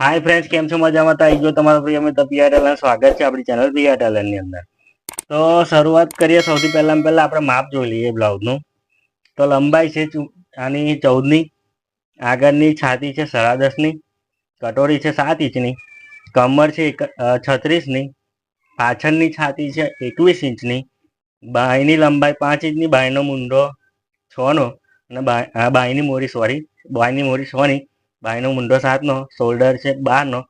Hi friends કેમ છો? મજામાં? તો આવી ગયો તમારો પ્રિય મિત્ર પીઆર ટેલન સ્વાગત છે આપણી ચેનલ પિયા ટેલરની અંદર. તો શરૂઆત કરીએ સૌથી પહેલા પહેલા આપણે માપ જોઈ લઈએ બ્લાઉઝનું તો લંબાઈ છે આની ચૌદની, આગળની છાતી છે સાડા દસની, કટોરી છે સાત ઇંચની, કમર છે એક છત્રીસની, પાછળની છાતી છે એકવીસ ઇંચની, બાયની લંબાઈ પાંચ ઇંચની, બાયનો મુંડો છનો, અને બાયની મોરી સોરી, બાયની મોરી છની બાયનો મુંડો સાતનો શોલ્ડર છે બારનો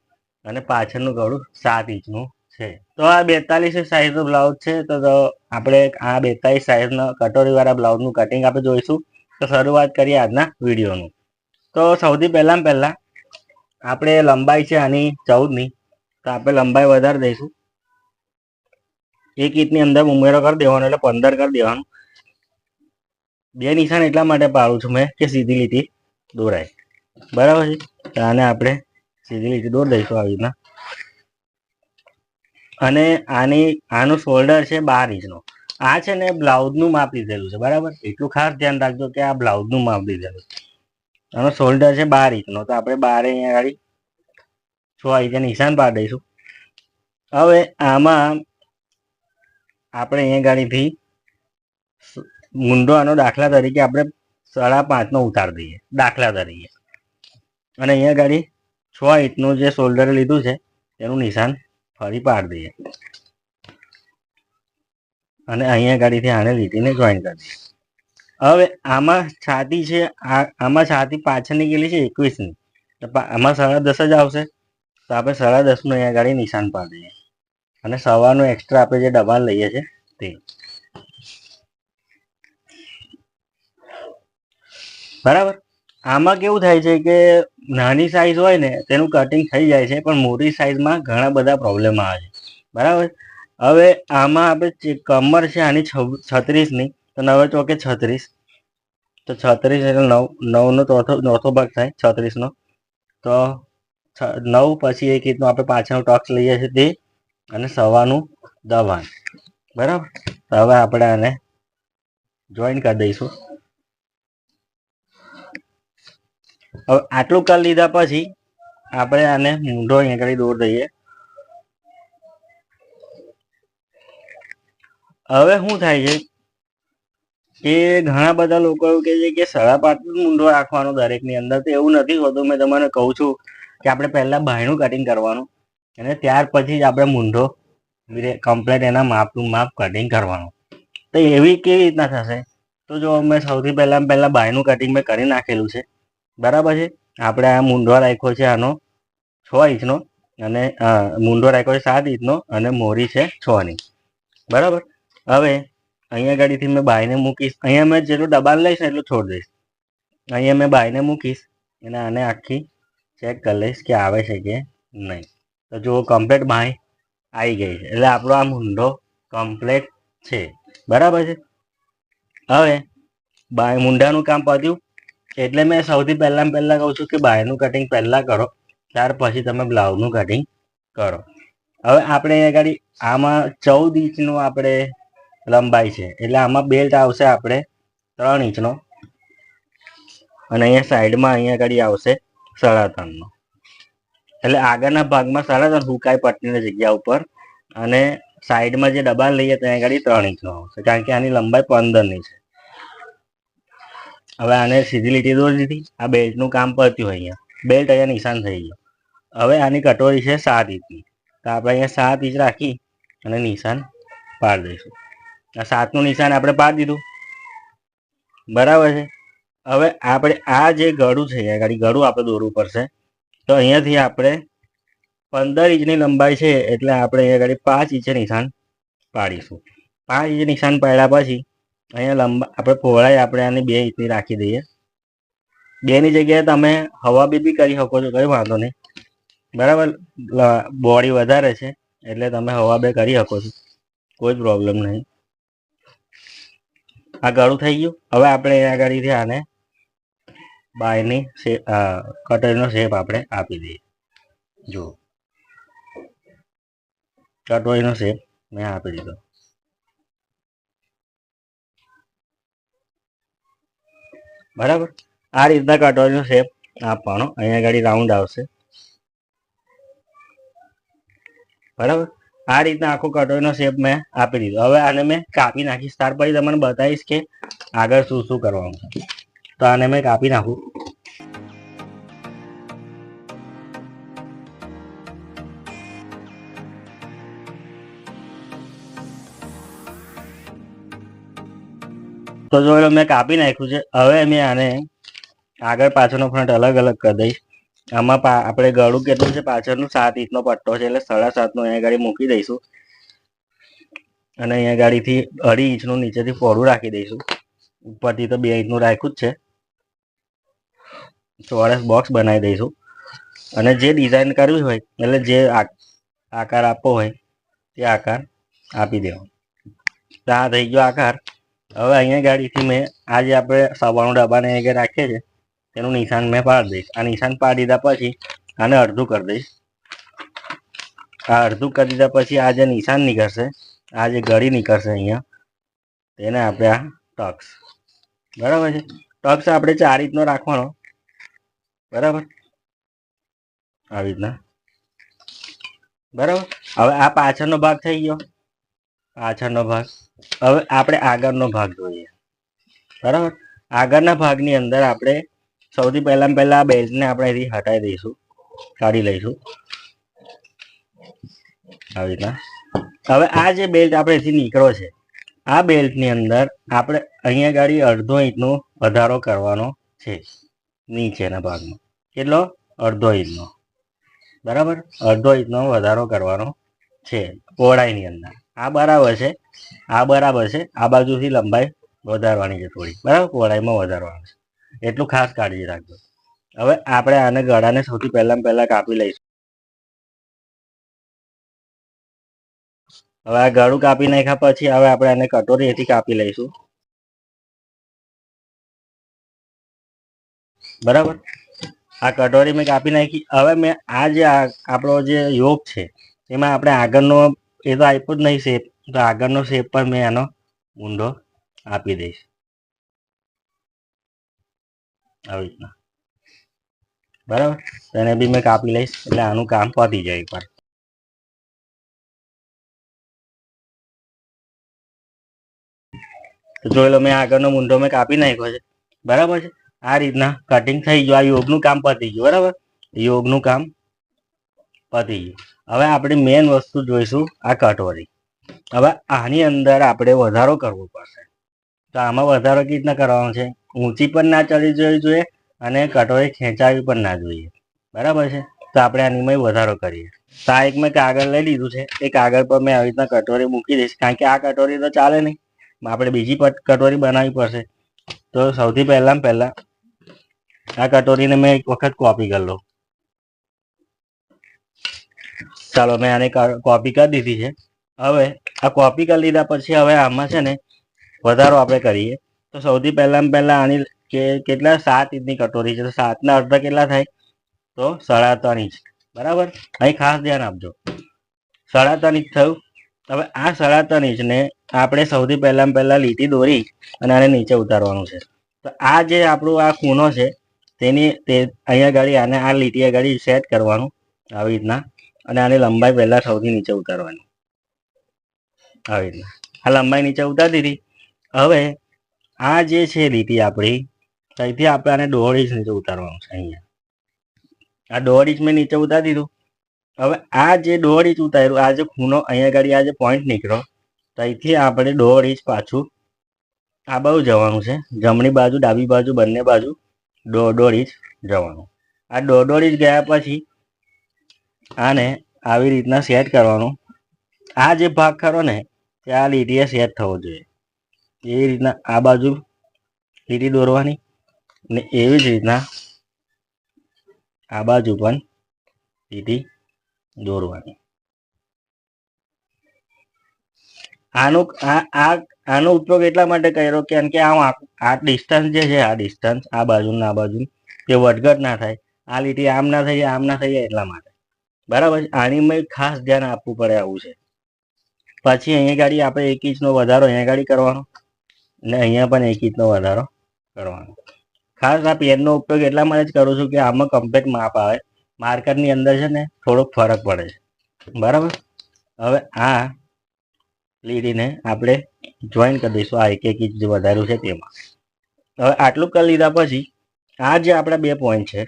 અને પાછળનું ગળું સાત ઇંચનું છે. તો આ બેતાલીસ સાઈઝનો બ્લાઉઝ છે. તો આપણે આ બેતાલીસ સાઈઝના કટોરીવાળા બ્લાઉઝનું કટિંગ આપણે જોઈશું. તો શરૂઆત કરીએ આજના વિડીયોનું તો સૌથી પહેલાં પહેલાં આપણે લંબાઈ છે આની ચૌદની. તો આપણે લંબાઈ વધારી દઈશું. એક ઇંચની અંદર ઉમેરો કરી દેવાનો એટલે પંદર કરી દેવાનું. બે નિશાન એટલા માટે પાડું છું મેં કે સીધી લીટી દોરાય. બરાબર છે? આને આપણે સીધી લીટી દોરી દઈશું આવી રીતના. અને આની, આનું શોલ્ડર છે બાર ઇંચનો. આ છે ને બ્લાઉઝનું માપ લીધેલું છે, બરાબર? એટલું ખાસ ધ્યાન રાખજો કે આ બ્લાઉઝનું માપ લીધેલું છે. આનો શોલ્ડર છે બાર ઇંચનો, તો આપણે બારે અહીંયા ગાડી છ ઇંચે નિશાન પાડી દઈશું. હવે આમાં આપણે અહીંયા ગાડીથી મુંડો આનો દાખલા તરીકે આપણે સાડા પાંચનો ઉતાર દઈએ, દાખલા તરીકે. અને અહીંયા ગાડી છ ઇંચનું જે શોલ્ડર લીધું છે તેનું નિશાન ફરી પાડી દઈએ. અને અહીંયા ગાડીથી આને લીટીને જોઈન કરી દઈએ. હવે આમાં છાતી છે આમાં છાતી પાછળની ગયેલી છે એકવીસની. આમાં સાડા દસ જ આવશે. તો આપણે સાડા દસનું અહીંયા ગાડી નિશાન પાડી દઈએ. અને સવારનું એક્સ્ટ્રા આપણે જે દબાણ લઈએ છીએ તે. બરાબર? આમાં કેવું થાય છે કે નાની સાઈઝ હોય ને, તેનું કટિંગ થઈ જાય છે, પણ મોટી સાઈઝમાં ઘણા બધા પ્રોબ્લેમ આવે છે. બરાબર? હવે આમાં આપણે કમર છે આની છત્રીસની, તો નવે ચોકે છત્રીસ. તો છત્રીસ એટલે નવ, નવનો ચોથો ચોથો ભાગ થાય, છત્રીસનો. તો નવ પછી એક રીતનું આપણે પાછળનું ટોક્સ લઈએ છીએ તે, અને સવાનું દબાણ. બરાબર? હવે આપણે આને જોઈન કરી દઈશું. હવે આટલું કરી લીધા પછી આપણે આને મૂંઢો અહીંયા આગળ દોર દઈએ. હવે શું થાય છે કે ઘણા બધા લોકો એવું કહે છે કે સડા પાટલું મૂંઢો રાખવાનો દરેકની અંદર તો એવું નથી હોતું. મેં તમને કહું છું કે આપણે પહેલા બાયણું કટિંગ કરવાનું અને ત્યાર પછી જ આપણે મૂંઢો કમ્પ્લેટ એના માપનું માપ કટિંગ કરવાનું. તો એવી કેવી રીતના થશે? તો જો મેં સૌથી પહેલા પહેલા બાયનું કટિંગ મેં કરી નાખેલું છે. બરાબર છે? આપણે આ મૂંઢો રાખ્યો છે આનો છ ઇંચનો અને મૂંઢો રાખ્યો છે સાત ઇંચનો અને મોરી છે છ ની. બરાબર? હવે અહીંયા ગાડીથી મેં બાયને મૂકીશ. અહીંયા મેં જેટલું દબાણ લઈશ ને એટલું છોડી દઈશ. અહીંયા મેં બાયને મૂકીશ. અને આને આખી ચેક કરી લઈશ કે આવે છે કે નહીં. તો જો કમ્પ્લેટ બાય આવી ગઈ છે. એટલે આપણો આ મૂંઢો કમ્પ્લેટ છે. બરાબર છે? હવે બાય મૂંઢાનું કામ પત્યું એટલે મેં સૌથી પહેલાં પહેલાં કહું છું કે બાયનું કટિંગ પહેલાં કરો, ત્યાર પછી તમે બ્લાઉઝનું કટિંગ કરો. હવે આપણે આગળ આમાં ચૌદ ઇંચનું આપણે લંબાઈ છે, એટલે આમાં બેલ્ટ આવશે આપણે ત્રણ ઇંચનો. અને અહીંયા સાઈડમાં અહીંયા આગળ આવશે સાડા ત્રણનો. એટલે આગળના ભાગમાં સાડા ત્રણ હુકાઈ પટ્ટીની જગ્યા ઉપર. અને સાઈડમાં જે દબાણ લઈએ ત્યાં આગળ ત્રણ ઇંચનો આવશે, કારણ કે આની લંબાઈ પંદરની છે. હવે આને સીધી લીટી દોરી દીધી. આ બેલ્ટનું કામ પત્યું અહીંયા. બેલ્ટ અહીંયા નિશાન થઈ ગયો. હવે આની કટોરી છે સાત ઇંચની. તો આપણે અહીંયા સાત ઇંચ રાખી અને નિશાન પાડી દઈશું. આ સાતનું નિશાન આપણે પાડી દીધું. બરાબર છે? હવે આપણે આ જે ગળું છે આગળ ગળું આપણે દોરવું પડશે. તો અહીંયાથી આપણે પંદર ઇંચની લંબાઈ છે એટલે આપણે અહીંયા આગળ પાંચ ઇંચે નિશાન પાડીશું. પાંચ ઇંચ નિશાન પાડ્યા પછી અહીંયા લંબા, આપણે પહોળાઈ આપણે આની બે ઇંચની રાખી દઈએ. બેની જગ્યાએ તમે હવા બી બી કરી શકો છો, કંઈ વાંધો નહીં. બરાબર? બોડી વધારે છે, એટલે તમે હવા બે કરી શકો છો. કોઈ પ્રોબ્લેમ નહીં. આ ગળું થઈ ગયું. હવે આપણે અહીંયા આગળથી આને બાયની કટરનો શેપ આપણે આપી દઈએ. જુઓ. કટોરીનો શેપ મેં આપી દીધો. બરાબર? આ રીતના કટોરીનો શેપ આપવાનો. અહીંયા આગળ રાઉન્ડ આવશે. બરાબર? આ રીતના આખો કટોરીનો શેપ મેં આપી દીધો. હવે આને મેં કાપી નાખીશ. ત્યાર પછી તમને બતાવીશ કે આગળ શું શું કરવાનું તો આને મેં કાપી નાખું. તો જો મેં કાપી નાખ્યું છે, હવે મેં આને આગળ પાછળનો ફ્રન્ટ અલગ અલગ કરી દઈશ. આમાં આપણે ગળું કેટલું છે, પાછળનું સાત ઇંચનો પટ્ટો છે, એટલે સાડા સાતનો અહીંયા ગાડી મૂકી દઈશું. અને અહીંયા ગાડીથી અઢી ઇંચનું નીચેથી પહોળું રાખી દઈશું. ઉપરથી તો બે ઇંચનું રાખ્યું જ છે. ચોરસ બોક્સ બનાવી દઈશું. અને જે ડિઝાઇન કરવી હોય, એટલે જે આકાર આપવો હોય, તે આકાર આપી દેવાનો. તો આ થઈ ગયો આકાર. હવે અહીંયા ગાડીથી મેં આ જે આપણે સવાણું ડબ્બાને અહીંયા રાખીએ છીએ. તેનું નિશાન મેં પાડી દઈશ. આ નિશાન પાડી દીધા પછી આને અડધું કરી દઈશ. આ અડધું કરી દીધા પછી આ જે નિશાન નીકળશે, આ જે ગળી નીકળશે અહીંયા, તેને આપણે આ ટક્સ. બરાબર છે? ટક્સ આપણે ચાર રીતનો રાખવાનો. બરાબર? આવી રીતના. બરાબર? હવે આ પાછળનો ભાગ થઈ ગયો. પાછળનો ભાગ. હવે આપણે આગળનો ભાગ જોઈએ. બરાબર? આગળના ભાગની અંદર આપણે સૌથી પહેલા પહેલા આ બેલ્ટને આપણે અહીંથી હટાવી દઈશું. કાઢી લઈશું. આવી રીતના. હવે આ જે બેલ્ટ આપણે અહીંથી નીકળ્યો છે, આ બેલ્ટની અંદર આપણે અહીંયા ગાડી અડધો ઇંચનો વધારો કરવાનો છે, નીચેના ભાગમાં. કેટલો? અડધો ઇંચનો. બરાબર? અડધો ઇંચનો વધારો કરવાનો છે, પહોળાઈની અંદર. આ બરાબર છે. આ બરાબર છે. આ બાજુથી લંબાઈ વધારવાની છે થોડી. બરાબર? પહોળાઈમાં વધારવાની છે. એટલું ખાસ કાળજી રાખજો. હવે આપણે આને ગળાને સૌથી પહેલાં પહેલાં કાપી લઈશું. હવે આ ગળું કાપી નાખ્યા પછી હવે આપણે આને કટોરીથી કાપી લઈશું. બરાબર? આ કટોરી મેં કાપી નાખી. હવે મેં આ જે આપણો જે યોગ છે, એમાં આપણે આગળનો એ તો આપ્યો જ નહીં શેપ તો આગળનો શેપ પણ મેં એનો ઊંડો આપી દઈશ. આવી રીતના. બરાબર? તેને બી મેં કાપી લઈશ. એટલે આનું કામ પતી જાય એકવાર જોઈ લો, મેં આગળનો મૂંઢો મેં કાપી નાખ્યો છે. બરાબર છે? આ રીતના કટિંગ થઈ ગયું. આ યોગનું કામ પતી ગયું. બરાબર? યોગનું કામ પતી ગયું. હવે આપણે મેન વસ્તુ જોઈશું આ કટોરી. હવે આની અંદર આપણે વધારો કરવો પડશે. તો આમાં વધારો કેવી રીતના કરવાનો છે? ઊંચી પણ ના ચડી જવી જોઈએ અને કટોરી ખેંચાવી પણ ના જોઈએ. બરાબર છે? તો આપણે આનીમાં વધારો કરીએ. તો એક મેં કાગળ લઈ લીધું છે. એ કાગળ પર મેં આવી રીતના કટોરી મૂકી દઈશ. કારણ કે આ કટોરી તો ચાલે નહીં. આપણે બીજી કટોરી બનાવવી પડશે. તો સૌથી પહેલાં પહેલાં આ કટોરીને મેં એક વખત કોપી કરી લઉં. ચાલો, મેં આને કોપી કરી દીધી છે. હવે આ કોપી કરી લીધા પછી હવે આમાં છે ને વધારો આપણે કરીએ. તો સૌથી પહેલાં પહેલાં આની કે, કેટલા? સાત ઇંચની કટોરી છે. તો સાતના અડધા કેટલા થાય? તો સાડા ત્રણ ઇંચ. બરાબર? અહીં ખાસ ધ્યાન આપજો. સાડા ત્રણ ઇંચ થયું. હવે આ સાડા ત્રણ ઇંચને આપણે સૌથી પહેલાં પહેલાં લીટી દોરી અને આને નીચે ઉતારવાનું છે. તો આ જે આપણું આ ખૂણો છે, તેની, તે અહીંયા ગાડી આને આ લીટી આગળ સેટ કરવાનું, આવી રીતના. અને આની લંબાઈ પહેલાં સૌથી નીચે ઉતારવાની. આવી રીતના આ લંબાઈ નીચે ઉતારી દીધી. હવે આ જે છે લીટી આપણી ત્યાંથી આપણે આને દોઢ ઇંચ નીચે ઉતારવાનું છે અહીંયા. આ દોઢ ઇંચ મેં નીચે ઉતારી દીધું. હવે આ જે દોઢ ઇંચ ઉતાર્યું, આ જે ખૂણો અહીંયા આગળ, આ જે પોઈન્ટ નીકળ્યો ત્યાંથી આપણે દોઢ ઇંચ પાછું આ બાજુ જવાનું છે. જમણી બાજુ, ડાબી બાજુ, બંને બાજુ દોઢ ઇંચ જવાનું. આ દોઢ ઇંચ ગયા પછી આને આવી રીતના સેટ કરવાનું. આ જે ભાગ ખરો ને તે આ લીટીએ સેટ થવો જોઈએ. એવી રીતના આ બાજુ લીટી દોરવાની ને એવી જ રીતના આ બાજુ પણ લીટી દોરવાની. આનો આ આનો ઉપયોગ એટલા માટે કર્યો કેમ કે આ આ ડિસ્ટન્સ જે છે, આ ડિસ્ટન્સ આ બાજુ આ બાજુ તે વટઘટ ના થાય, આ લીટી આમ ના થઈ જાય, આમ ના થઈ જાય એટલા માટે. બરાબર આની ખાસ ધ્યાન આપવું પડે આવું છે. પછી અહીંયા ગાડી આપણે એક ઇંચનો વધારો, અહીંયા ગાડી કરવાનો. ને અહીંયા પણ એક ઇંચનો વધારો કરવાનો. ખાસ આ પેનનો ઉપયોગ એટલા માટે જ કરું છું કે આમાં કમ્પ્લીટ માપ આવે. માર્કરની અંદર છે ને થોડોક ફરક પડે છે. બરાબર? હવે આ લીટીને આપણે જોઈન કરી દઈશું. આ એક એક ઇંચ જે વધાર્યું છે તેમાં. હવે આટલું કરી લીધા પછી આ જે આપણા બે પોઈન્ટ છે,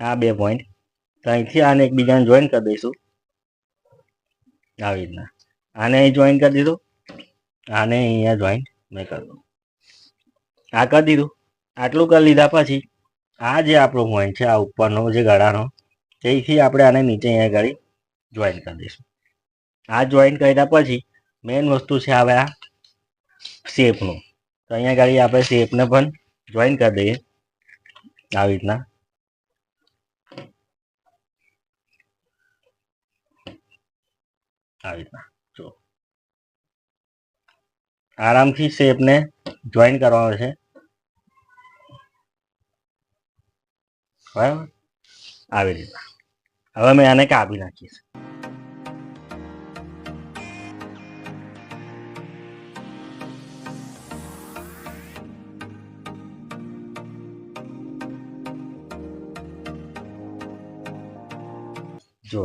આ બે પોઈન્ટ તો અહીંથી આને એકબીજાને જોઈન કરી દઈશું. આવી રીતના. આને અહીં જોઈન કરી દીધું. આને અહીંયા જોઈન મેં કરી દઉં આ કરી દીધું. આટલું કરી લીધા પછી આ જે આપણો પોઈન્ટ છે, આ ઉપરનો જે ગળાનો તેથી આપણે આને નીચે અહીંયા ગાડી જોઈન કરી દઈશું. આ જોઈન કર્યા પછી મેઇન વસ્તુ છે હવે આ શેપનું તો અહીંયા ગાડી આપણે શેપને પણ જોઈન કરી દઈએ. આવી રીતના. રીતના જો. આરામથી શેપને જોઈન કરવાનો છે. બરાબર? આવી રીતના હવે મેં આને કાપી નાખીશ. જો.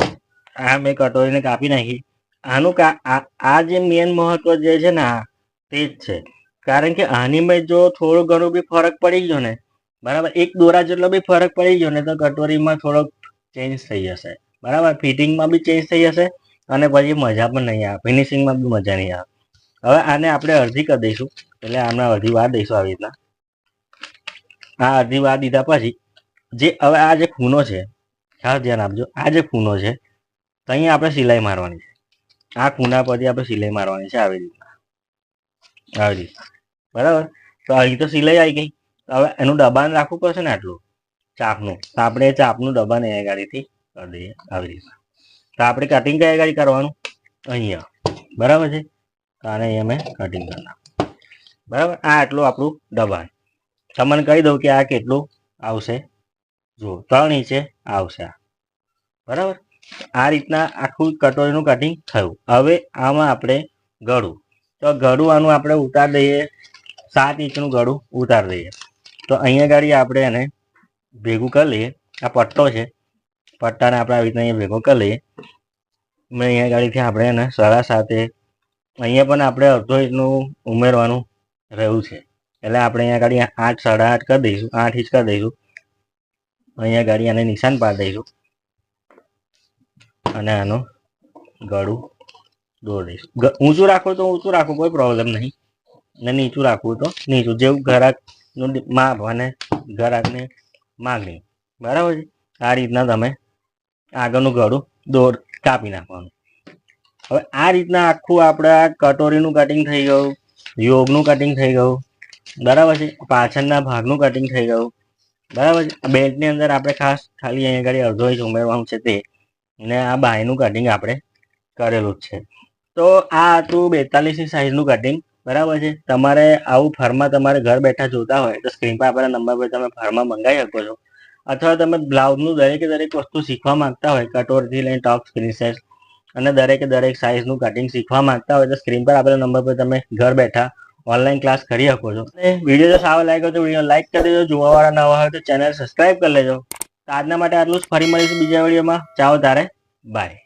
આ મેં કટોરીને કાપી નાખી. આનું આ- જે મેન મહત્વ જે છે ને, આ તે જ છે. કારણ કે આની મેં જો થોડું ઘણું બી ફરક પડી ગયો ને, બરાબર, એક દોરા જેટલો બી ફરક પડી ગયો ને, તો કટોરીમાં થોડોક ચેન્જ થઈ જશે. બરાબર ફિટિંગમાં બી ચેન્જ થઈ જશે અને પછી મજા પણ નહીં આવે. ફિનિશિંગમાં બી મજા નહીં આવે. હવે આને આપણે અડધી કરી દઈશું. એટલે આમને અડધી વાર દઈશું આવી રીતના. આ અડધી વાર દીધા પછી, જે હવે આ જે ખૂનો છે, ખાસ ધ્યાન આપજો, આ જે ખૂનો છે, તો અહીંયા આપણે સિલાઈ મારવાની છે. આ ખૂના પરથી આપણે સિલાઈ મારવાની છે આવી રીતના. આવી રીતના. બરાબર? તો અહીં તો સિલાઈ આવી ગઈ. હવે એનું દબાણ રાખવું પડશે ને આટલું? ચાપનું. તો આપણે ચાપનું દબાણ એ ગાડીથી કરી દઈએ. આવી રીતના. તો આપણે કટિંગ કયા ગાડી કરવાનું? અહીંયા. બરાબર છે? અને અહીંયા મેં કટિંગ કરી બરાબર? આ આટલું આપણું દબાણ. તમને કહી દઉં કે આ કેટલું આવશે? જુઓ. ત્રણ ઇંચે આવશે આ. બરાબર? આ રીતના આખું કટોરીનું કટિંગ થયું. હવે આમાં આપણે ગળું. તો ગળું આનું આપણે ઉતાર દઈએ. સાત ઇંચનું ગળું ઉતાર દઈએ. તો અહીંયા ગાડી આપણે એને ભેગું કરી લઈએ. આ પટ્ટો છે. પટ્ટાને આપણે આવી રીતના અહીંયા ભેગો કરી લઈએ. મેં અહીંયા ગાડીથી આપણે એને સળા સાથે અહીંયા પણ આપણે અડધો ઇંચનું ઉમેરવાનું રહ્યું છે. એટલે આપણે અહીંયા ગાડી આઠ સાડા આઠ કરી દઈશું. આઠ ઇંચ કરી દઈશું. અહીંયા ગાડી આને નિશાન પાડી દઈશું. અને આનું ગળું દોર દઈશું ઊંચું રાખવું તો ઊંચું રાખવું કોઈ પ્રોબ્લેમ નહીં. ને નીચું રાખવું તો નીચું, જેવું ઘરાકનું માપ અને ગ્રાહકની માગણી. બરાબર છે? આ રીતના તમે આગળનું ગળું દોર, કાપી નાખવાનું. હવે આ રીતના આખું આપણે આ કટોરીનું કટિંગ થઈ ગયું, યોગનું કટિંગ થઈ ગયું. બરાબર છે? પાછળના ભાગનું કટિંગ થઈ ગયું. બરાબર છે? બેલ્ટની અંદર આપણે ખાસ ખાલી અહીંયા આગળ અડધો ઇંચ ઉમેરવાનું છે તે. ને આ બાયનું કટિંગ આપણે કરેલું જ છે. તો આ હતું બેતાલીસની સાઈઝનું કટિંગ બરાબર છે? તમારે આવું ફરમાં તમારે ઘર બેઠા જોતા હોય, તો સ્ક્રીન પર આપેલા નંબર પર તમે ફરમાં મંગાવી શકો છો. અથવા તમે બ્લાઉઝનું દરેકે દરેક વસ્તુ શીખવા માંગતા હોય, કટોરથી લઈને ટોપ સ્ક્રીન સાઇઝ અને દરેકે દરેક સાઇઝનું કટિંગ શીખવા માંગતા હોય, તો સ્ક્રીન પર આપેલા નંબર પર તમે ઘર બેઠા ઓનલાઈન ક્લાસ કરી શકો છો. અને વીડિયો જો સારો લાગ્યો તો વીડિયો લાઈક કરી દેજો. જોવાવાળા નવા હોય તો ચેનલ સબસ્ક્રાઇબ કરી લેજો. તો આજના માટે આટલું જ. ફરી મળીશું બીજા વિડીયોમાં. ચાઓ તારે બાય